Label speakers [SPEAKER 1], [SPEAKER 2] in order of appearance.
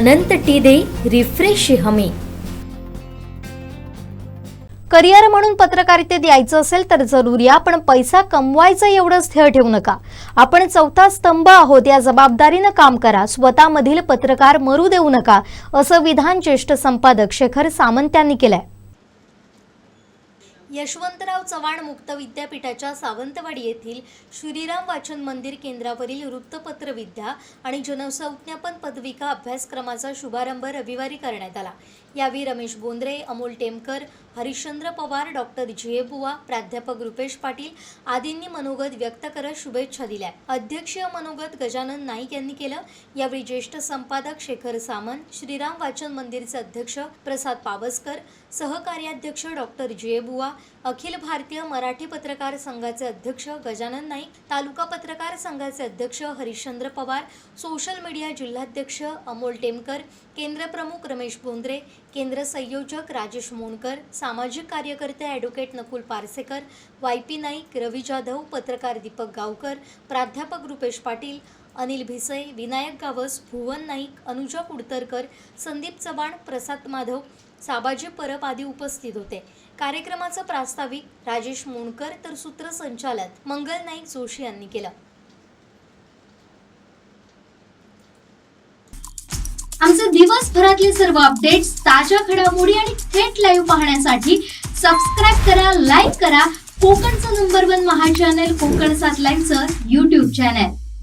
[SPEAKER 1] अनंत टी दे रिफ्रेश हमी.
[SPEAKER 2] करिअर म्हणून पत्रकारितेत यायचं असेल तर जरूर या पैसा कमवायचा एवढंच ध्येय ठेवू नका. आपण चौथा स्तंभ आहोत या जबाबदारीनं काम करा स्वतःमधील पत्रकार मरू देऊ नका असं विधान ज्येष्ठ संपादक शेखर सामंत यांनी केलंय. यशवंतराव चव्हाण मुक्त विद्यापीठाच्या सावंतवाडी येथील श्रीराम वाचन मंदिर केंद्रावरील वृत्तपत्र विद्या आणि जनसंज्ञापन पदविका अभ्यासक्रमाचा शुभारंभ रविवारी करण्यात आला. यावेळी रमेश बोंद्रे अमोल टेमकर हरिश्चंद्र पवार डॉक्टर जे. प्राध्यापक रुपेश पाटील आदींनी मनोगत व्यक्त करत शुभेच्छा दिल्या. अध्यक्षीय मनोगत गजानन नाईक यांनी केलं. यावेळी ज्येष्ठ संपादक शेखर सामंत श्रीराम वाचन मंदिरचे अध्यक्ष प्रसाद पावसकर सहकार्याध्यक्ष डॉक्टर जे. अखिल भारतीय मराठी पत्रकार संघाचे अध्यक्ष गजानन नाईक तालुका पत्रकार संघाचे अध्यक्ष हरिश्चंद्र पवार सोशल मीडिया जिल्हाध्यक्ष अमोल टेमकर केंद्र प्रमुख रमेश बोंद्रे केंद्र संयोजक राजेश मोणकर सामाजिक कार्यकर्ते advocate Nakul Parsekar Y P Naik Ravi Jadhav पत्रकार दीपक गावकर प्राध्यापक रुपेश पाटील अनिल भिसई विनायक गावस भुवन नाईक अनुजा कुडतरकर संदीप चव्हाण प्रसाद माधव साबाजी परब आदी उपस्थित होते. कार्यक्रमाचं प्रास्ताविक राजेश मोणकर तर सूत्रसंचालन मंगल नाईक जोशी यांनी केलं.
[SPEAKER 3] आमचे दिवसभरातले सर्व अपडेट्स ताज्या घडामोडी आणि थेट लाईव्ह पाहण्यासाठी सबस्क्राईब करा लाईक करा. कोकणचं number one Maha channel Konkan सात लाईव्हचं युट्यूब चॅनल